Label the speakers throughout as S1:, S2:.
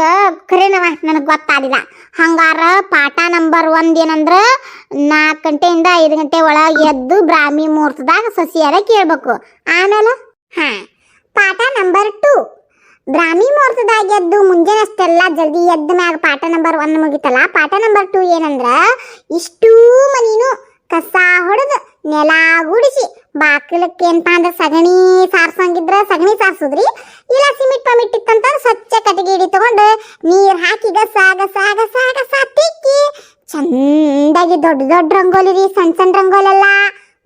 S1: ಈಗ ಖರೇನವ ನನಗೆ ಗೊತ್ತಾದಿಲ್ಲ ಹಂಗಾರ ಪಾಠ ನಂಬರ್ ಒಂದು ಏನಂದ್ರೆ ನಾಲ್ಕು ಗಂಟೆಯಿಂದ ಐದು ಗಂಟೆ ಒಳಗೆ ಎದ್ದು ಬ್ರಾಹ್ಮಿ ಮುಹೂರ್ತದಾಗ ಸಸಿಯರ ಕೇಳಬೇಕು. ಆಮೇಲೆ? ಹಾ. ಪಾಠ ನಂಬರ್ ಟೂ. ಬ್ರಾಹ್ಮಿ ಮುಹೂರ್ತದಾಗ ಎದ್ದು ಮುಂಜಾನೆ ಅಷ್ಟೆಲ್ಲ ಜಲ್ದಿ ಎದ್ದ ಮ್ಯಾಗ ಪಾಠ ನಂಬರ್ ಒನ್ ಮುಗಿತಲ್ಲ? ಪಾಠ ನಂಬರ್ ಟೂ ಏನಂದ್ರೆ ಇಷ್ಟೂ ಮನಿನು ಕಸ ಹೊಡೆದು ನೆಲ ಗುಡಿಸಿ ಬಾಕಲಕ್ಕೆ ಏನಪ್ಪ ಅಂದ್ರೆ ಸಗಣಿ ಸಾರ್ಸಂಗಿದ್ರ ಸಗಣಿ ಸಾರ್ಸುದ್ರಿ? ಇಲ್ಲ ಸಿಮಿಟ್ ಪಮಿಟ್ ತಗೊಂಡು ನೀರ್ ಹಾಕಿ ಗಸ ಗಸ ಗಸ ಗಸ ತಿಕ್ಕಿ ಚಂದಾಗಿ ದೊಡ್ಡ ದೊಡ್ಡ ರಂಗೋಲಿ ರೀ ಸಣ್ಣ ಸಣ್ಣ ರಂಗೋಲಿ ಅಲ್ಲ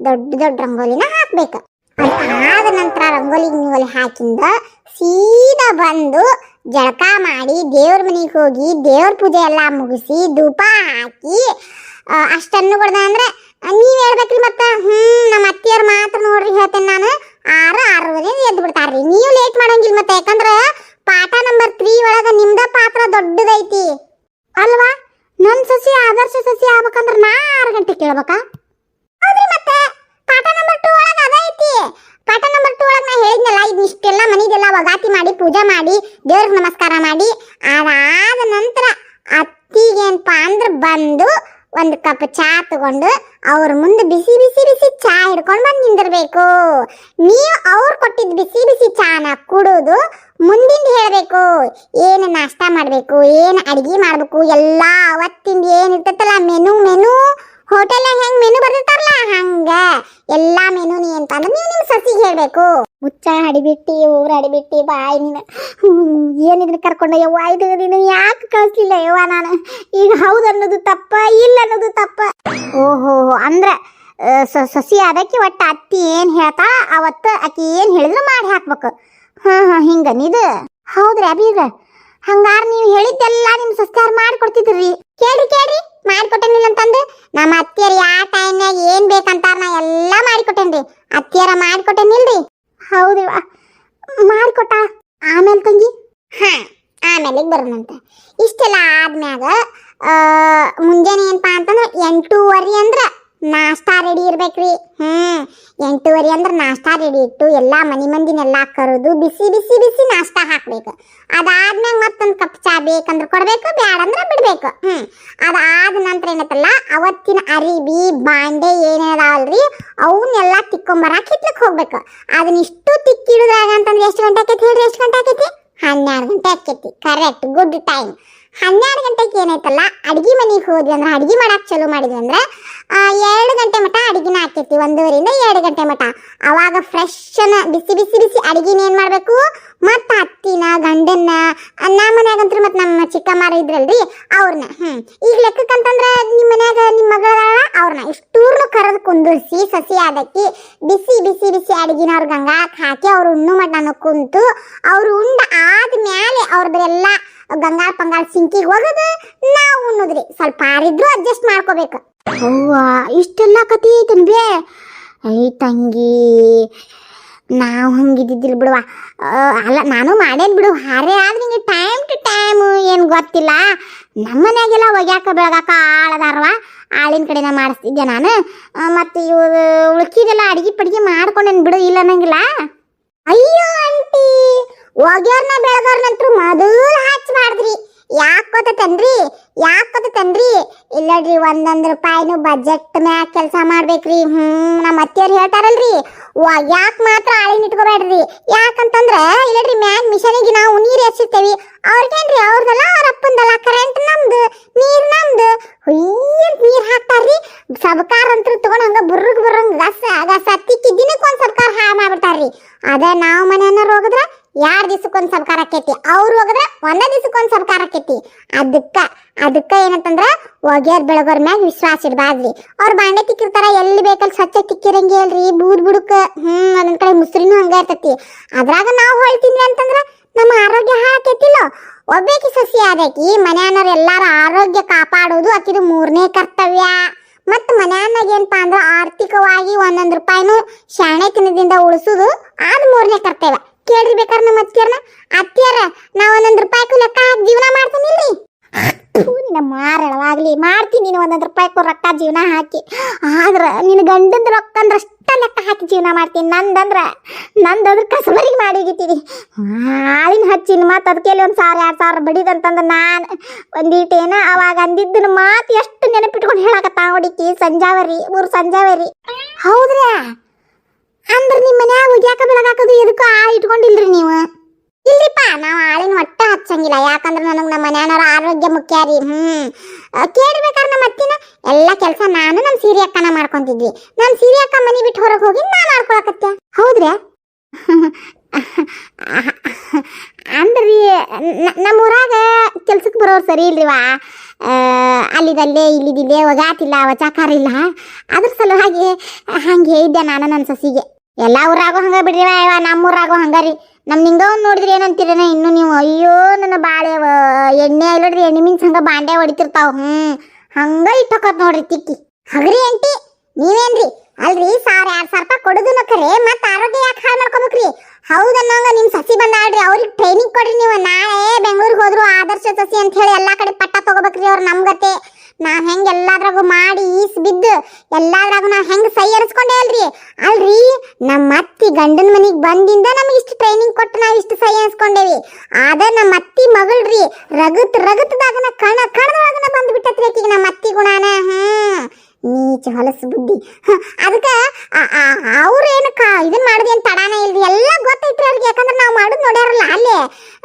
S1: ದೊಡ್ಡ ದೊಡ್ಡ ರಂಗೋಲಿನ ಹಾಕ್ಬೇಕು. ಅದಾದ ನಂತರ ರಂಗೋಲಿ ಗಿಂಗೋಲಿ ಹಾಕಿಂದ ಸೀದಾ ಬಂದು ಜಳಕ ಮಾಡಿ ದೇವ್ರ ಮನೆಗೆ ಹೋಗಿ ದೇವ್ರ ಪೂಜೆ ಎಲ್ಲ ಮುಗಿಸಿ ಧೂಪ ಹಾಕಿ ಅಷ್ಟನ್ನು ಕೊಡ್ದ ಅಂದ್ರೆ ನೀವ್ ಹೇಳ್ಬೇಕ್ರಿ ಮತ್ತ. ಹ್ಮ್, ನಮ್ಮ ಅತ್ತಿಯರ್ ಮಾತ್ರ ನೋಡ್ರಿ ಹೇಳ್ತೇನೆ ನಾನು. ಆರು ಆರೂವರೆ ಎದ್ದು ಬಿಡ್ತಾರ್ರಿ. ನೀವು ಲೇಟ್ ಮಾಡಂಗಿಲ್ಲ ಮತ್ತೆ. ಯಾಕಂದ್ರ ಪಾಠ ನಂಬರ್ ತ್ರೀ ಒಳಗ ನಿಮ್ದ ಪಾತ್ರ ದೊಡ್ಡದೈತಿ. ಅಲ್ವಾ? ನನ್ ಸಸಿ, ಆದರ್ಶ ಸಸಿ ಆಗ್ಬೇಕಂದ್ರ ನಾ ಆರು ಗಂಟೆ ಕೇಳ್ಬೇಕಾ? ಮತ್ತೆ? ಪಾಠ ನಂಬರ್ ಒಳಗ ಅದೈತಿ ಪಾಠ ನಂಬರ್ ಟೂ ಒಳಗ ನಾ ಹೇಳಿದ್ನಲ್ಲ ಇದು ಇಷ್ಟೆಲ್ಲ ಮನಿದೆಲ್ಲ ಒಗಾತಿ ಮಾಡಿ, ಪೂಜೆ ಮಾಡಿ, ದೇವ್ರಿಗೆ ನಮಸ್ಕಾರ ಮಾಡಿ, ಅದಾದ ನಂತರ ಅತ್ತಿಗೇನಪ್ಪ ಅಂದ್ರೆ ಬಂದು ಒಂದು ಕಪ್ ಚಾ ತಗೊಂಡು ಅವ್ರ ಮುಂದೆ ಬಿಸಿ ಬಿಸಿ ಬಿಸಿ ಚಾ ಹಿಡ್ಕೊಂಡು ಬಂದು ನಿಂದಿರ್ಬೇಕು. ನೀವು ಅವ್ರು ಕೊಟ್ಟಿದ್ದ ಬಿಸಿ ಬಿಸಿ ಚಾನ ಕುಡಿದು ಮುಂದಿಂದ ಹೇಳಬೇಕು. ಏನು ನಾಷ್ಟ ಮಾಡಬೇಕು, ಏನು ಅಡಿಗೆ ಮಾಡಬೇಕು, ಎಲ್ಲ ಅವತ್ತಿಂದ ಏನು ಇರ್ತೈತಲ್ಲ, ಮೆನು ಮೆನು. ಹೋಟೆಲ್ ಹೆಂಗ್ ಮೆನು ಬರ್ದಿರ್ತಾರಲ್ಲ, ಹಂಗ. ಎಲ್ಲ ಮೆನು ನೀ ಅಂತ ಅಂದ್ರೆ ನೀವು ನಿಮ್ ಸಸಿಗೆ ಹೇಳಬೇಕು. ಮುಚ್ಚ ಹಡಿಬಿಟ್ಟಿ ಊರ ಹಡಿಬಿಟ್ಟಿ ಬಾಯ್ ನೀನು ಏನಿದ್ರೆ ಕರ್ಕೊಂಡು ಯವ್ವ? ಇದು ನೀನು ಯಾಕೆ ಕಳಿಸ್ಲಿಲ್ಲ ಯವ್ವ ನಾನು? ಈಗ ಹೌದು ಅನ್ನೋದು ತಪ್ಪ, ಇಲ್ಲ ಅನ್ನೋದು ತಪ್ಪ. ಓಹೋ, ಅಂದ್ರ ಸಸಿ ಅದಕ್ಕೆ ಒಟ್ಟು ಅತ್ತಿ ಏನು ಹೇಳ್ತಾ, ಅವತ್ತು ಆಕೆ ಏನು ಹೇಳಿದ್ರು ಮಾಡಿ ಹಾಕ್ಬೇಕು. ಹಾ ಹಾ, ಹಿಂಗ ನಿದು? ಹೌದ್ರಿ ಅಬೀಗ ಹಂಗಾರ ನೀವು ಹೇಳಿದ್ದೆಲ್ಲ ನಿಮ್ ಸಸ್ತಾರ ಮಾಡ್ಕೊಡ್ತಿದ್ರಿ. ಕೇಳ್ರಿ ಕೇಳ್ರಿ. ಮಾಡ್ಕೊಟ್ಟೇನಿಲ್ಲ ಅಂತಂದು. ನಮ್ಮ ಅತ್ತಿಯರ್ ಯಾವ ಟೈಮ್ನಾಗ ಏನ್ ಬೇಕಂತಾರ ನಾ ಎಲ್ಲಾ ಮಾಡಿಕೊಟ್ಟೇನ್ರಿ ಅತ್ತಿಯರ ಮಾಡ್ಕೊಟ್ಟೇನಿಲ್ರಿ ಹೌದ್ರಿ ಮಾಡ್ಕೊಟ್ಟ. ಆಮೇಲೆ ತಂಗಿ? ಹಾ ಆಮೇಲೆ ಬರೋಣಂತ. ಇಷ್ಟೆಲ್ಲ ಆದ್ಮ್ಯಾಗ ಮುಂಜಾನೆ ಏನಪ್ಪಾ ಅಂತಂದ್ರೆ ಎಂಟೂವರೆ ಅಂದ್ರ ನಾಷ್ಟಾ ರೆಡಿ ಇರ್ಬೇಕ್ರಿ. ಹ್ಮ್, ಎಂಟೂವರೆ ಅಂದ್ರೆ ನಾಷ್ಟಾ ರೆಡಿ ಇಟ್ಟು ಎಲ್ಲಾ ಮನಿ ಮಂದಿನೆಲ್ಲ ಕರೆದು ಬಿಸಿ ಬಿಸಿ ಬಿಸಿ ನಾಷ್ಟಾ ಹಾಕ್ಬೇಕು. ಅದಾದ್ಮ್ಯಾಗ ಮತ್ತೊಂದು ಕಪ್ ಚಾ ಬೇಕಂದ್ರೆ ಕೊಡ್ಬೇಕು ಬೇಡಂದ್ರೆ ಬಿಡ್ಬೇಕು. ಹ್ಮ್, ಅದಾದ ನಂತರ ಏನತ್ತಲ್ಲ, ಅವತ್ತಿನ ಅರಿಬಿ, ಬಾಂಡೆ ಏನೇನದಾವಲ್ರಿ ಅವನ್ನೆಲ್ಲ ತಿಕ್ಕೊಂಬರಾಕ್ ಹಿತ್ಲಕ್ ಹೋಗ್ಬೇಕು. ಅದನ್ನಿಷ್ಟು ತಿಕ್ಕಿಡುದಾಗ ಅಂತಂದ್ರೆ ಎಷ್ಟು ಗಂಟೆ ಆಕೈತಿ ಹೇಳ್ರಿ, ಎಷ್ಟು ಗಂಟೆ ಆಕೈತಿ? ಹನ್ನೆರಡು ಗಂಟೆ ಆಕೈತಿ. ಕರೆಕ್ಟ್ ಗುಡ್ ಟೈಮ್ ಹನ್ನೆರಡು ಗಂಟೆಗೆ ಏನೈತಲ್ಲ ಅಡ್ಗಿ ಮನೆಗೆ ಹೋದ್ವಿ ಅಂದ್ರೆ ಅಡ್ಗಿ ಮಾಡಕ್ಕೆ ಚಲೋ ಮಾಡಿದ್ವಿ ಅಂದ್ರೆ ಎರಡು ಗಂಟೆ ಮಟ ಅಡುಗೆನ ಹಾಕಿರ್ತೀವಿ, ಒಂದೂವರೆಯಿಂದ ಎರಡು ಗಂಟೆ ಮಟ ಅವಾಗ ಫ್ರೆಶ್ ಬಿಸಿ ಬಿಸಿ ಬಿಸಿ ಅಡುಗೆನ ಏನು ಮಾಡಬೇಕು? ಮತ್ತು ಅತ್ತಿನ, ಗಂಡನ್ನ ನಮ್ಮ ಮನ್ಯಾಗಂತ್ರು ಮತ್ತು ನಮ್ಮ ಚಿಕ್ಕಮ್ಮರ ಇದ್ರಲ್ರಿ ಅವ್ರನ್ನ ಹ್ಞೂ ಈಗ ಲೆಕ್ಕಕ್ಕಂತಂದ್ರೆ ನಿಮ್ಮ ಮನ್ಯಾಗ ನಿಮ್ಮ ಮಗಳ ಅವ್ರನ್ನ ಇಷ್ಟೂರ್ನು ಕರೆದು ಕುಂದಿರ್ಸಿ ಸಸಿ ಅದಕ್ಕೆ ಬಿಸಿ ಬಿಸಿ ಬಿಸಿ ಅಡಿಗೆನ ಅವ್ರ ಗಂಗಾಕ್ ಹಾಕಿ ಅವ್ರು ಉಣ್ಣು ಮಟನ ಕುಂತು, ಅವ್ರು ಉಂಡ ಆದ್ಮ್ಯಾಲೆ ಅವ್ರದ್ದೆಲ್ಲ ಗಂಗಾಳ ಪಂಗಾಳ ಸಿಂಕಿಗೆ ಹೋಗೋದು ನಾವು ಉಣ್ಣುದ್ರಿ. ಸ್ವಲ್ಪ ಆರಿದ್ರು ಅಡ್ಜಸ್ಟ್ ಮಾಡ್ಕೋಬೇಕು. ಅವ್ವ, ಇಷ್ಟೆಲ್ಲ ಕತಿ ಐತನ್ ಬೇ? ಐ ತಂಗಿ, ನಾವು ಹಂಗಿದ್ದಿದ್ದಿಲ್ಲ ಬಿಡುವ. ಅಲ್ಲ, ನಾನು ಮಾಡೇನ್ ಬಿಡು. ಹಾರೇ ಆದ್ರೆ ನಿಂಗೆ ಟೈಮ್ ಟು ಟೈಮ್ ಏನು ಗೊತ್ತಿಲ್ಲ. ನಮ್ಮ ಮನ್ಯಾಗೆಲ್ಲ ಒಗ್ಯಾಕ ಬೆಳಗಾಕ ಆಳದಾರವ. ಆಳಿನ ಕಡೆನ ಮಾಡಿಸ್ತಿದ್ದೆ ನಾನು. ಮತ್ತು ಇವು ಉಳ್ಕಿದೆಲ್ಲ ಅಡಿಗೆ ಪಡಿಗೆ ಮಾಡ್ಕೊಂಡೇನು ಬಿಡು, ಇಲ್ಲ ಅನ್ನಂಗಿಲ್ಲ. ಅಯ್ಯೋ ಒಗ್ಯಾರ್ನ ಬೆಳಗಾರ್ನಂತ್ರು ಮೊದಲು ಹಚ್ಚ ಮಾಡಿದ್ರಿ. ಯಾಕೆ ಗೊತ್ತೇನ್ರಿ ಯಾಕೆ ಇಲ್ಲ ಇಲ್ಲಡ್ರಿ ಒಂದೊಂದು ರೂಪಾಯಿನೂ ಬಜೆಟ್ ಮ್ಯಾಗ ಕೆಲಸ ಮಾಡ್ಬೇಕ್ರಿ. ಹ್ಮ್ ನಮ್ಮ ಅತ್ತಿಯವ್ರು ಹೇಳ್ತಾರಲ್ರಿ ಯಾಕೆ ಮಾತ್ರ ಆಳಿನ ಇಟ್ಕೋಬೇಡ್ರಿ. ಯಾಕಂತಂದ್ರ, ಇಲ್ಲಡ್ರಿ ಮ್ಯಾಗ ಮಿಷನಿಗೆ ನಾವು ನೀರು ಎಸಿರ್ತೇವಿ ಅವ್ರಿಗೇನ್ರಿ, ಅವ್ರದಲ್ಲ ಅವ್ರ ಅಪ್ಪಂದಲ್ಲ ಕರೆಂಟ್ ನಮ್ದು, ನೀರ್ ನಮ್ದು. ಹುಯ್ಯಂತ ನೀರ್ ಹಾಕ್ತಾರ್ರಿ. ಸಬಕಾರ ಅಂತೂ ತಗೊಂಡ್ ಹಂಗ ಬುರ್ರಗ್ ಬುರ್ರಂಗ್ ಗಸ ಗಸ ತಿಕ್ಕಿ ದಿನಕ್ಕೆ ಒಂದ್ ಸರ್ಕಾರ ಹಾಳು ಮಾಡ್ಬಿಡ್ತಾರ್ರಿ. ಅದ ನಾವು ಮನೆಯನ್ನ ಹೋಗಿದ್ರ ಯಾರ್ ದಿವ್ಸಕ್ಕೊಂದ್ ಸಂಸ್ಕಾರ ಆಕೈತಿ? ಅವ್ರು ಹೋಗಿದ್ರ ಒಂದ ಒಂದು ಸಂಸ್ಕಾರ ಆಕೈತಿ. ಅದಕ್ಕ ಅದಕ್ಕ ಏನಂತಂದ್ರ ಒಗೆಯರ್ ಬೆಳಗೋರ್ ಮ್ಯಾಗ ವಿಶ್ವಾಸ ಇಡ್ಬಾರ್ದ್ರಿ. ಅವ್ರ ಬಾಂಡೆ ತಿಕ್ಕಿರ್ತಾರ, ಎಲ್ಲಿ ಬೇಕಲ್ಲಿ ಸ್ವಚ್ಛ ತಿಕ್ಕಿರಂಗೆ ಅಲ್ರಿ ಬೂದ್ ಬುಡುಕ, ಹ್ಮ್, ಒಂದೊಂದ್ ಕಡೆ ಮುಸ್ರಿನೂ ಹಂಗ ಇರ್ತತಿ. ಅದ್ರಾಗ ನಾವು ಹೊಳ್ತೀನಿ ಅಂತಂದ್ರ ನಮ್ಮ ಆರೋಗ್ಯ ಹಾಳಾಕೈತಿಲ್ಲ? ಒಬ್ಬೇಕಿ ಸಸಿ ಆದಕಿ ಮನ್ಯಾನವ್ರ ಎಲ್ಲಾರ ಆರೋಗ್ಯ ಕಾಪಾಡೋದು ಅಕಿದು ಮೂರನೇ ಕರ್ತವ್ಯ. ಮತ್ತು ಮನ್ಯಾನಾಗ ಏನಪ್ಪಾ ಅಂದ್ರ ಆರ್ಥಿಕವಾಗಿ ಒಂದೊಂದ್ ಶಾಣೆ ಶಾಣೆತನದಿಂದ ಉಳಿಸುದು ಆದ ಮೂರನೇ ಕರ್ತವ್ಯ. ಕೇಳ್ರಿ ಬೇಕಾರ ನಮ್ಮ ಅತ್ತಿಯರ್ನ ಅತ್ತಿಯರ ನಾ ಒಂದೊಂದು ರೂಪಾಯಿಗೂ ಲೆಕ್ಕ ಹಾಕಿ ಜೀವನ ಮಾಡ್ತೀನಿಲ್ರಿ ನಮ್ಮ ಮಾರಳವಾಗ್ಲಿ. ಮಾಡ್ತೀನಿ ನೀನು ಒಂದೊಂದು ರೂಪಾಯಿ ಕೊಡ್ ರೊಕ್ಕ ಜೀವನ ಹಾಕಿ. ಆದ್ರೆ ನಿನ್ನ ಗಂಡನ ರೊಕ್ಕ ಅಂದ್ರೆ ಅಷ್ಟ ಲೆಕ್ಕ ಹಾಕಿ ಜೀವನ ಮಾಡ್ತೀನಿ. ನಂದಂದ್ರ, ನಂದಂದ್ರೆ ಕಸಬರಿಗೆ ಮಾಡಿಗಿತ್ತೀನಿ ಹಾಳಿನ ಹಚ್ಚಿನ ಮತ್ತು ಅದಕ್ಕೆ ಒಂದು ಸಾವಿರ, ಎರಡು ಸಾವಿರ ಬಡಿದಂತಂದ್ರೆ ನಾನು ಒಂದೀಟೇನ ಅವಾಗ ಅಂದಿದ್ದನ ಮಾತು ಎಷ್ಟು ನೆನಪಿಟ್ಕೊಂಡು ಹೇಳಕತ್ತ ನೋಡಿಕಿ ಸಂಜಾವರಿ, ಊರು ಸಂಜಾವರಿ. ಹೌದ್ರಾ ಅಂದ್ರೆ ನಿಮ್ಮ ಮನ್ಯಾಗ ಉಗ್ಯಾಕ ಬೆಳಗಾಕದು ಎದಕ್ಕೂ ಆ ಇಟ್ಕೊಂಡಿಲ್ರಿ ನೀವು? ಇಲ್ರಿಪ್ಪ ನಾವು ಆಳಿನ ಒಟ್ಟ ಹಚ್ಚಂಗಿಲ್ಲ. ಯಾಕಂದ್ರೆ ನನಗೆ ನಮ್ಮ ಮನ್ಯಾನವ್ರ ಆರೋಗ್ಯ ಮುಖ್ಯ ರೀ. ಆ, ಕೇಳ್ಬೇಕಾದ್ರೆ ನಮ್ಮ ಅತ್ತಿನ ಎಲ್ಲ ಕೆಲಸ ನಾನು ನಮ್ಮ ಸೀರೆ ಅಕ್ಕನ ಮಾಡ್ಕೊಂತಿದ್ವಿ. ನಮ್ಮ ಸೀರೆ ಅಕ್ಕ ಮನೆ ಬಿಟ್ಟು ಹೊರಗೆ ಹೋಗಿ ನಾನು ಮಾಡ್ಕೊಳಕತ್ತೆ ಹೌದ್ರಾ ಅಂದ್ರಿ ನಮ್ಮ ಊರಾಗ ಕೆಲ್ಸಕ್ಕೆ ಬರೋರು ಸರಿ ಇಲ್ರಿವಾ? ಅಲ್ಲಿದಲ್ಲೇ ಇಲ್ಲಿದಿಲ್ಲೇ ಒಗಾತಿಲ್ಲ ವಚಾಕಾರ ಇಲ್ಲ. ಅದ್ರ ಸಲುವಾಗಿ ಹಂಗೆ ಹೇಳಿದ್ದೆ ನಾನು ನನ್ನ ಸಸಿಗೆ. ಎಲ್ಲ ಊರಾಗೂ ಹಂಗ ಬಿಡ್ರಿ ಅಯ್ಯವ ನಮ್ಮ ಊರಾಗೂ ಹಂಗಾರಿ ರೀ. ನಮ್ ನಿಂಗ ನೋಡಿದ್ರೆ ಏನಂತೀರೇನ, ಇನ್ನು ನೀವು, ಅಯ್ಯೋ, ನನ್ನ ಬಾಳೆ ಎಣ್ಣೆ ಇಲ್ಲಡ್ರಿ ಎಣ್ಣೆ ಮೀನ್ಸ್ ಹಂಗ ಬಾಂಡೆ ಹೊಡಿತಿರ್ತಾವ. ಹ್ಮ್, ಹಂಗ ಇಟ್ಟಕತ್ ನೋಡ್ರಿ ತಿಕ್ಕಿ. ಹಗ್ರಿ ಅಂಟಿ, ನೀವೇನ್ರಿ? ಅಲ್ರಿ, ಸಾವಿರ ಎರಡ್ ಸಾವಿರ ರೂಪಾಯಿ ಕೊಡುದು ಕರೆ ಮತ್ತ ಆರೋಗ್ಯ ಯಾಕೆ ಹಾಳು ಮಾಡ್ಕೋಬೇಕ್ರಿ? ಹೌದನ್ನಂಗ ನಿಮ್ ಸಸಿ ಬಂದಾಳ್ರಿ, ಅವ್ರಿಗೆ ಟ್ರೈನಿಂಗ್ ಕೊಡ್ರಿ ನೀವು. ನಾಳೆ ಬೆಂಗಳೂರಿಗೆ ಹೋದ್ರು ಆದರ್ಶ ಸಸಿ ಅಂತ ಹೇಳಿ ಎಲ್ಲಾ ಕಡೆ ಪಟ್ಟ ತಗೋಬೇಕ್ರಿ ಅವ್ರು ನಮ್ಗತೆ ನಾವ್ ಹೆಂಗೆ ಎಲ್ಲಾದ್ರಾಗೂ ಮಾಡಿ ಈಸ್ ಬಿದ್ದು ಎಲ್ಲಾದ್ರಾಗೂ ನಾ ಹೆಂಗೆ ಸೈ ಅರಿಸ್ಕೊಂಡೆ ಅಲ್ರಿ? ಅಲ್ರಿ ನಮ್ಮ ಅತ್ತಿ ಗಂಡನ ಮನೆಗೆ ಬಂದಿಂದ ನಮಗೆ ಇಷ್ಟು ಟ್ರೈನಿಂಗ್ ಕೊಟ್ಟು ನಾವು ಇಷ್ಟು ಸೈ ಎನ್ಸ್ಕೊಂಡೇವಿ ಆದ ನಮ್ಮ ಅತ್ತಿ ಮಗಳ್ರಿ, ರಗತ್ ರಗತದಾಗನ ಕಣ, ಕಣದೊಳಗನ ಬಂದ್ಬಿಟ್ಟತ್ರಿ ಆಕಿಗೆ ನಮ್ಮ ಅತ್ತಿ ಗುಣಾನ. ಹ್ಮ್. ನೀಚ ಹೊಲಸು ಬುದ್ಧಿ. ಅದಕ್ಕೆ ಅವ್ರೇನು ಕಾ ಕ ಇದನ್ ಮಾಡಿದೆ ಅಂತ ತಡಾನೇ ಇಲ್ರಿ? ಎಲ್ಲ ಗೊತ್ತೈತ್ರಿ ಅವ್ರಿಗೆ, ಯಾಕಂದ್ರೆ ನಾವು ಮಾಡೋದು ನೋಡ್ಯಾರಲ್ಲ ಅಲ್ಲೇ.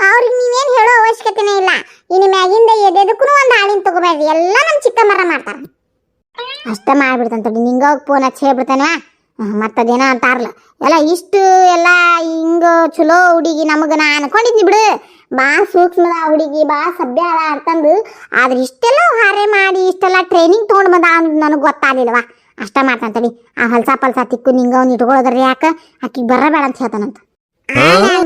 S1: ಅವ್ರಿಗೆ ನೀವೇನು ಹೇಳೋ ಅವಶ್ಯಕತೆನೇ ಇಲ್ಲ. ಇನ್ನು ಮ್ಯಾಗಿಂದ ಎದೆದಕ್ಕೂ ಒಂದು ಹಾಳಿನ ತಗೋಬೇಡ್ರಿ. ಎಲ್ಲ ನಮ್ಮ ಚಿಕ್ಕಮ್ಮರ ಮಾಡ್ತಾರ. ಅಷ್ಟೇ ಮಾಡ್ಬಿಡ್ತಂತ ನಿಂಗ ಫೋನ್ ಹಚ್ಚಿ ಹೇಳ್ಬಿಡ್ತಾನೆ ಅಂತಾರಲ್ಲ ಎಲ್ಲ ಇಷ್ಟು ಎಲ್ಲ ಹಿಂಗ ಚಲೋ ಹುಡುಗಿ ನಮಗ ನಾ ಅನ್ಕೊಂಡಿದ್ನಿ ಬಿಡು. ಬಾ ಸೂಕ್ಷ್ಮದ ಹುಡುಗಿ ಬಾ ಸಭ್ಯ ಅದ ಅಂತಂದು. ಆದ್ರೆ ಇಷ್ಟೆಲ್ಲ ಹಾರೆ ಮಾಡಿ ಇಷ್ಟೆಲ್ಲ ಟ್ರೈನಿಂಗ್ ತೊಗೊಂಡು ಬಂದ ನನಗೆ ಗೊತ್ತಾಗ್ಲಿಲ್ವಾ? ಅಷ್ಟ ಮಾಡ್ತಾಂತಡಿ ಆ ಹೊಲ್ಸ ಪಲ್ಸ ತಿಕ್ಕು ನಿಂಗ ಅವ್ನು ಇಟ್ಕೊಳ್ಳೋದ್ರಿ ಯಾಕ? ಆಕಿಗೆ ಬರಬೇಡ ಅಂತ ಹೇಳ್ತಾನಂತ.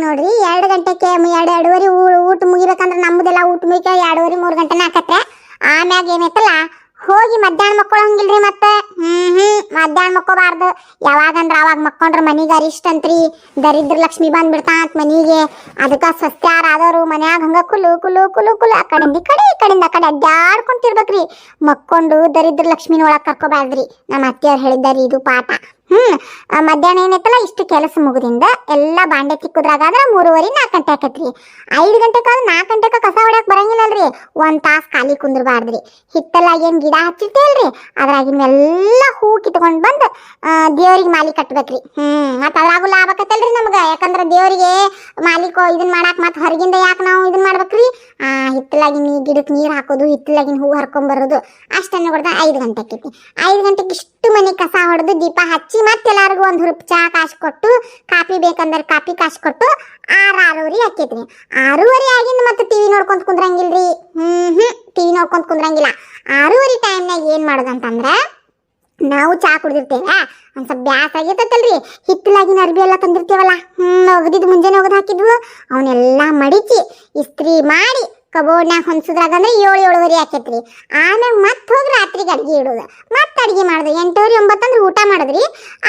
S1: ನೋಡ್ರಿ ಎರಡು ಗಂಟೆಗೆ ಎರಡು ಎರಡೂವರೆ ಊಟ ಮುಗಿಬೇಕಂದ್ರೆ ನಮ್ಮದೆಲ್ಲ ಊಟ ಮುಗಿಕ ಎರಡೂವರೆ ಮೂರು ಗಂಟೆನ ಆಕತ್ತೆ ಆಮ್ಯಾಗ ಏನೈತಲ್ಲ ಹೋಗಿ ಮಧ್ಯಾಹ್ನ ಮಕ್ಕೊಳಂಗಿಲ್ರಿ ಮತ್ತೆ? ಹ್ಮ್ ಹ್ಮ್ ಮಧ್ಯಾಹ್ನ ಮಕ್ಕೋಬಾರ್ದು. ಯಾವಾಗಂದ್ರ ಅವಾಗ ಮಕ್ಕೊಂಡ್ರ ಮನಿಗೆ ಅರಿಷ್ಟ ಅಂತ್ರಿ ದರಿದ್ರ ಲಕ್ಷ್ಮಿ ಬಂದ್ಬಿಡ್ತಾ ಅಂತ ಮನಿಗೆ. ಅದಕ್ಕ ಸಸ್ಯಾರ ಆದವರು ಮನ್ಯಾಗ ಹಂಗ ಕುಲು ಕುಲು ಕುಲು ಕುಲು ಆ ಕಡೆಯಿಂದ ಈ ಕಡೆ, ಈ ಕಡೆಯಿಂದ ಆ ಕಡೆ ಅಡ್ಡಾಡ್ಕೊಂತಿರ್ಬೇಕ್ರಿ ಮಕ್ಕೊಂಡು ದರಿದ್ರ ಲಕ್ಷ್ಮಿನ ಒಳಗ್ ಕರ್ಕೋಬಾರ್ದ್ರಿ. ನಮ್ಮ ಅತ್ತಿಯವ್ರು ಹೇಳಿದ್ದಾರೆ ಇದು ಪಾಠ. ಹ್ಮ್ ಮಧ್ಯಾಹ್ನ ಏನೈತಲ್ಲ ಇಷ್ಟು ಕೆಲಸ ಮುಗಿದಿಂದ ಎಲ್ಲ ಬಾಂಡೆ ತಿಕ್ಕುದ್ರಾಗಾದ್ರ ಮೂರುವರೆ ನಾಲ್ಕು ಗಂಟೆ ಆಕತ್ರಿ. ಐದು ಗಂಟೆಕಾದ್ರೆ ನಾಲ್ಕು ಗಂಟೆಕ ಕಸ ಬರಂಗಿಲ್ಲ ಬರಂಗಿಲ್ಲಲ್ರಿ. ಒಂದ್ ತಾಸ್ ಖಾಲಿ ಕುಂದ್ರಬಾರ್ದ್ರಿ. ಹಿತ್ತಲಾಗ ಏನ್ ಗಿಡ ಹಚ್ಚಿರ್ತೇಲ್ರಿ ಅದ್ರಾಗಿನೆಲ್ಲ ಹೂ ಕಿತ್ಕೊಂಡ್ ಬಂದು ದೇವ್ರಿಗೆ ಮಾಲಿ ಕಟ್ಬೇಕ್ರಿ. ಹ್ಮ್, ಮತ್ತ ಅದ್ರಾಗೂ ಲಾಭ ಆಕತ್ತಲ್ರಿ ನಮ್ಗ. ಯಾಕಂದ್ರ ದೇವ್ರಿಗೆ ಮಾಲಿಕ ಇದನ್ ಮಾಡಾಕ ಮತ್ತ ಹೊರಗಿಂದ ಯಾಕ ನಾವು ಇದನ್ ಮಾಡ್ಬೇಕ್ರಿ? ಆ, ಹಿತ್ತಲಾಗಿನ ಗಿಡಕ್ ಗಿಡಕ್ಕೆ ನೀರ್ ಹಾಕೋದು, ಹಿತ್ತಲಾಗಿನ ಹೂ ಹರ್ಕೊಂಡ್ ಬರೋದು ಅಷ್ಟನ್ನ ಕೊಡ್ದ ಐದು ಗಂಟೆ ಆಕೈತಿ ಐದು ಗಂಟೆಗೆ ಇಷ್ಟು ಮನೆ ಕಸ ಹೊಡೆದು ದೀಪ ಹಚ್ಚಿ ಮತ್ತೆಲ್ಲರಿಗೂ ಒಂದು ಹುರುಪ್ ಚಾ ಕಾಸು ಕೊಟ್ಟು, ಕಾಫಿ ಬೇಕಂದ್ರೆ ಕಾಫಿ ಕಾಸು ಕೊಟ್ಟು ಆರು ಆರೂವರೆ ಹಾಕಿದ್ರಿ. ಆರೂವರೆ ಆಗಿಂದ ಮತ್ತೆ ಟಿವಿ ನೋಡ್ಕೊಂತ ಕುಂದ್ರಂಗಿಲ್ರಿ. ಹ್ಮ್ ಹ್ಮ್ ಟಿವಿ ನೋಡ್ಕೊಂತ ಕುಂದ್ರಂಗಿಲ್ಲ. ಆರೂವರೆ ಟೈಮ್ನಾಗ ಏನ್ ಮಾಡೋದಂತಂದ್ರ ನಾವು ಚಾ ಕುಡ್ದಿರ್ತೇವ, ಒಂದ್ ಸ್ವಲ್ಪ ಬ್ಯಾಸ್ ಆಗಿರ್ತೈತಲ್ರಿ. ಹಿತ್ತಲಾಗಿನ ಅರ್ಬಿ ಎಲ್ಲ ತಂದಿರ್ತೇವಲ್ಲ, ಹ್ಮ್ ಒಗದಿದ್ದು ಮುಂಜಾನೆ ಒಗದ್ ಹಾಕಿದ್ವು ಅವನ್ನೆಲ್ಲ ಮಡಿಚಿ, ಇಸ್ತ್ರಿ ಮಾಡಿ ಕಬೋರ್ಡ್ನ್ಯಾಗ ಹೊಂದಿಸಿದ್ರಾಗ ಅಂದ್ರೆ ಏಳು ಏಳುವರೆ ಆಕೈತ್ರಿ. ಆಮ್ಯಾಗ ಮತ್ತೆ ಹೋಗಿ ರಾತ್ರಿಗೆ ಅಡ್ಗೆ ಇಡೋದು. ಮತ್ತೆ ಅಡ್ಗೆ ಮಾಡುದು. ಎಂಟೂವರೆ ಒಂಬತ್ತು ಅಂದ್ರೆ ಊಟ ಮಾಡಿದ್ರಿ.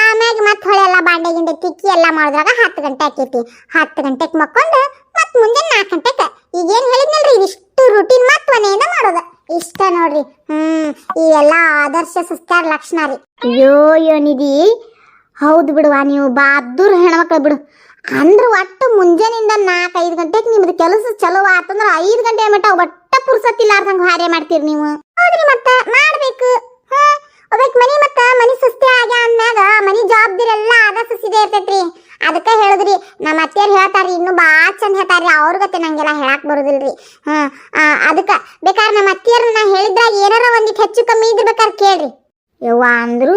S1: ಆಮ್ಯಾಗ ಮತ್ತೆ ಹೊಳೆ ಎಲ್ಲ ಬಾಂಡೆ ಗಿಂಡೆ ತಿಕ್ಕಿ ಎಲ್ಲ ಮಾಡಿದ್ರಾಗ ಹತ್ತು ಗಂಟೆ ಆಕೈತಿ. ಹತ್ತು ಗಂಟೆಗೆ ಮಕ್ಕೊಂಡು ಮತ್ತೆ ಮುಂದೆ ನಾಲ್ಕು ಗಂಟೆಗೆ ಈಗೇನು ಹೇಳಿದ್ನಲ್ರಿ ಇದಿಷ್ಟು ರುಟೀನ್ ಮತ್ತೆ ಮನೆಯಿಂದ ಮಾಡೋದು. ಇಷ್ಟ ನೋಡ್ರಿ. ಹ್ಮ್, ಈ ಎಲ್ಲ ಆದರ್ಶ ಸುಸ್ತಾರ ಲಕ್ಷಣ ರೀ. ಅಯ್ಯೋ ಯೋನಿದಿ ಹೌದು ಬಿಡುವ ನೀವು. ಬಾದ್ದೂರ್ ಹೆಣ್ಮಕ್ಳು ಬಿಡು. ಅಂದ್ರ ಒಟ್ಟು ಮುಂಜಾನಿಂದ ನಾಲ್ಕು ಐದು ಗಂಟೆಗೆ ನಿಮ್ದು ಕೆಲಸ ಚಲೋ ಆತಂದ್ರ ಐದು ಗಂಟೆ ಮಟ್ಟ ಒಟ್ಟ ಪುರ್ಸತ್ತಿಲ್ಲಾರ್ದಂಗ ಹಾರೆ ಮಾಡ್ತೀರಿ ನೀವು. ಹೌದ್ರಿ ಮತ್ತ? ಮಾಡ್ಬೇಕು. ಹಾ ಮನಿ ಮತ್ತ ಮನಿ ಸುಸ್ತಿ ಆಗ್ಯ ಅಂದಾಗ ಮನಿ ಜವಾಬ್ದಾರಿ ಎಲ್ಲ ಆಗ ಸುಸ್ತಿದೆ ಇರ್ತೈತ್ರಿ. ಅದಕ್ಕೆ ಹೇಳಿದ್ರಿ, ನಮ್ಮ ಅತ್ತೆಯರು ಹೇಳ್ತಾರ್ರಿ, ಇನ್ನು ಬಾಳ ಚಂದ ಹೇಳ್ತಾರ್ರಿ, ಅವ್ರ ಗತೆ ನಂಗೆಲ್ಲ ಹೇಳಕ್ ಬರುದಿಲ್ರಿ. ಹಾ ಅದಕ್ಕ ಬೇಕಾದ್ರೆ ನಮ್ಮ ಅತ್ತಿಯರ್ ನಾ ಹೇಳಿದ್ರಾಗ ಏನಾರ ಒಂದಿಟ್ ಹೆಚ್ಚು ಕಮ್ಮಿ ಇದ್ರ ಬೇಕಾದ್ರೆ ಕೇಳ್ರಿ. ಯವ್ವ ಅಂದ್ರೂ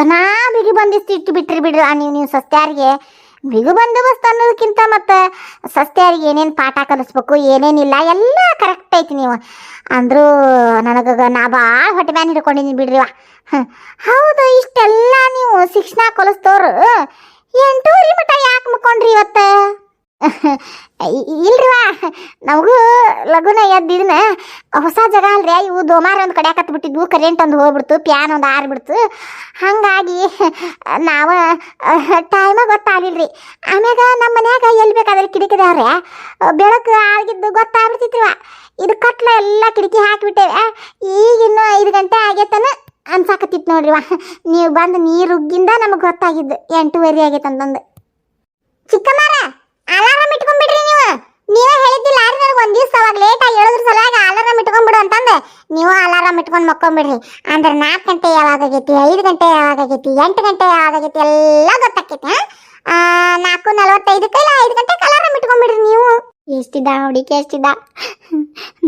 S1: ಘನಾ ಬಿಗಿ ಬಂದಿಸ್ತಿಟ್ಟು ಬಿಟ್ರಿ ಬಿಡ್ರಿ ನೀವು ನೀವು ಸಸ್ತ್ಯಾರಿಗೆ. ಬಿಗು ಬಂದೋಬಸ್ತ್ ಅನ್ನೋದಕ್ಕಿಂತ ಮತ್ತೆ ಸಸ್ತ್ಯಾರಿಗೆ ಏನೇನು ಪಾಠ ಕಲಿಸ್ಬೇಕು, ಏನೇನಿಲ್ಲ, ಎಲ್ಲ ಕರೆಕ್ಟ್ ಐತಿ ನೀವು. ಅಂದರೂ ನನಗೆ ನಾ ಭಾಳ ಹೊಟ್ಟೆ ಮ್ಯಾನ್ ಹಿಡ್ಕೊಂಡಿದ್ದೀನಿ ಬಿಡ್ರಿವ ಹ್ಮ್. ಹೌದು, ಇಷ್ಟೆಲ್ಲ ನೀವು ಶಿಕ್ಷಣ ಕಲಿಸ್ತೋರು. ಎಂಟೂರಿ ಮಠ ಯಾಕೆ ಮುಕೊಂಡ್ರಿ ಇವತ್ತು? ಇಲ್ರಿವಾ ನಮಗೂ ಲಗುನ ಎದ್ದಿದ್ನ ಹೊಸ ಜಾಗ ಅಲ್ರಿ, ಇವು ದೋಮಾರ ಒಂದು ಕತ್ ಬಿಟ್ಟಿದ್ವು ಕರೆಂಟ್ ಒಂದು ಹೋಗ್ಬಿಡ್ತು ಪ್ಯಾನ್ ಒಂದು ಆರ್ಬಿಡ್ತು. ಹಾಗಾಗಿ ನಾವು ಟೈಮ ರೀ ಆಮ್ಯಾಗ ನಮ್ಮ ಮನ್ಯಾಗ ಎಲ್ಲಿ ಬೇಕಾದ್ರೆ ಕಿಟಕಿದವ್ರೆ ಬೆಳಕು ಆಗಿದ್ದು ಗೊತ್ತಾಗ್ಬಿಡ್ತಿತ್ರಿವ. ಇದು ಕಟ್ಲ ಎಲ್ಲ ಕಿಟಕಿ ಹಾಕಿಬಿಟ್ಟೇವೆ, ಈಗ ಇನ್ನು ಐದು ಗಂಟೆ ಆಗೈತನ ಅನ್ಸಾಕತ್ತಿತ್ತು ನೋಡ್ರಿವ. ನೀವು ಬಂದು ನೀರುಗ್ಗಿಂದ ನಮಗೆ ಗೊತ್ತಾಗಿದ್ದು, ಎಂಟೂವರೆ ಚಿಕ್ಕಮ್ಮರ ಅಲಾರಾಮ್ ಇಟ್ಕೊಂಡ್ಬಿಡ್ರಿ ನೀವು ಹೇಳಿದ್ದಿಲ್ಲ ಆದ್ರೆ ಒಂದ್ ದಿವಸ ಅವಾಗ ಲೇಟ್ ಆಗಿ ಹೇಳಿದ್ರ ಸಲುವಾಗಿ ಅಲಾರಾಮ್ ಇಟ್ಕೊಂಡ್ಬಿಡು ಅಂತಂದು. ನೀವು ಅಲಾರಾಮ್ ಇಟ್ಕೊಂಡು ಮಕ್ಕೊಂಬಿಡ್ರಿ. ಅಂದ್ರೆ ನಾಲ್ಕು ಗಂಟೆ ಯಾವಾಗ ಆಗೈತಿ, ಐದು ಗಂಟೆ ಯಾವಾಗ ಆಗೈತಿ, ಎಂಟು ಗಂಟೆ ಯಾವಾಗ ಆಗೈತಿ ಎಲ್ಲ ಗೊತ್ತಾಕೈತಿ ನಾಲ್ಕು ನಲವತ್ತೈದಕ್ಕೆ ಇಲ್ಲ ಐದು ಗಂಟೆಗೆ ಅಲಾರಾಮ್ ಇಟ್ಕೊಂಡ್ಬಿಡ್ರಿ ನೀವು. ಎಷ್ಟಿದ್ದ ಹುಡುಗಿ ಎಷ್ಟಿದ್ದ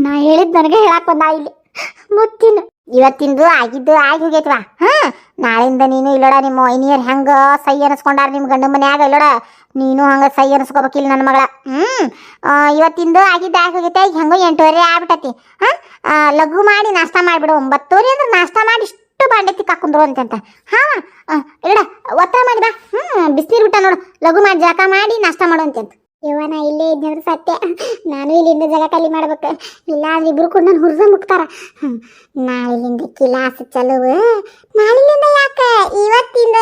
S1: ನಾ ಹೇಳಿದ್ ನನಗೆ ಹೇಳಕ್ ಬಂದ ಇಲ್ಲಿ ಮುತ್ತಿನ. ಇವತ್ತಿಂದು ಆಗಿದ್ದು ಆಗಿ ಹೋಗೈತ್ವಾ? ಹಾ. ನಾಳಿಂದ ನೀನು ಇಲ್ಲೋಡ ನಿಮ್ಮ ಐನಿಯರ್ ಹೆಂಗ ಸೈ ಅನಿಸ್ಕೊಂಡಾರ ನಿಮ್ಮ ಗಂಡ ಮನ್ಯಾಗ ಇಲ್ಲೋಡ? ನೀನು ಹಂಗ ಸೈ ಅನಿಸ್ಕೋಬೇಕಿಲ್ಲ ನನ್ನ ಮಗಳ. ಹ್ಮ್. ಇವತ್ತಿಂದು ಆಗಿದ್ದು ಆಗಿ ಹೋಗೈತೆ ಈಗ ಹೆಂಗೋ ಎಂಟುವರೆ ಆಗ್ಬಿಟ್ಟತಿ. ಹಾ ಲಘು ಮಾಡಿ ನಾಷ್ಟ ಮಾಡಿಬಿಡು. ಒಂಬತ್ತೂರಿ ಅಂದ್ರೆ ನಾಷ್ಟ ಮಾಡಿ ಇಷ್ಟು ಬಾಂಡೆ ತಿಕ್ಕಾಕುಂದ್ರು ಅಂತ ಹಾ ಇಲ್ಲಡ ಒತ್ತ ಮಾಡಿ ಬಾ. ಹ್ಮ್ ಬಿಸಿನೀರು ಬಿಟ್ಟ ನೋಡು. ಲಘು ಮಾಡಿ ಜಳಕ ಮಾಡಿ ನಾಷ್ಟ ಮಾಡು ಅಂತಂತ. ಯವ್ವ, ನಾ ಇಲ್ಲೇ ಇದ್ನಂದ್ರೆ ಸತ್ಯ. ನಾನು ಇಲ್ಲಿಂದ ಜಗ ಕಲಿ ಮಾಡ್ಬೇಕು. ಇಲ್ಲ ಇಬ್ರು ಕೂಡ ನಾನು ಹುರ್ದ ಮುಕ್ತಾರ ನಾ ನಾಳಿಲಿಂದ ಕಿಲಾಸ ಚಲುವು. ನಾಳಿಲಿಂದ ಯಾಕ? ಇವತ್ತಿಂದ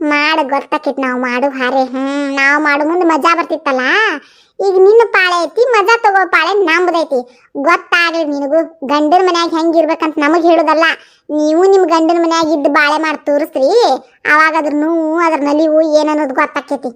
S1: ಮಾಡು, ಗೊತ್ತಾಕಿತ್ ನಾವು ಮಾಡು ಹಾರೆ. ಹ್ಮ್, ನಾವು ಮಾಡು ಮುಂದೆ ಮಜಾ ಬರ್ತಿತ್ತಲ್ಲ? ಈಗ ನಿನ್ನ ಪಾಳೆ ಐತಿ, ಮಜಾ ತಗೋ ಪಾಳೆ ನಮ್ದೈತಿ ಗೊತ್ತಾಗ್ಲಿ ನಿನಗೂ, ಗಂಡನ ಮನ್ಯಾಗ ಹೆಂಗಿರ್ಬೇಕಂತ ನಮಗ್ ಹೇಳುದಲ್ಲ. ನೀವು ನಿಮ್ ಗಂಡನ ಮನ್ಯಾಗ ಇದ್ದು ಬಾಳೆ ಮಾಡಿ ತೋರಿಸ್ರಿ. ಅವಾಗ ಅದ್ರ ನೋವು, ಅದ್ರ ನಲಿವು ಏನನ್ನೋದು ಗೊತ್ತಾಕೈತಿ.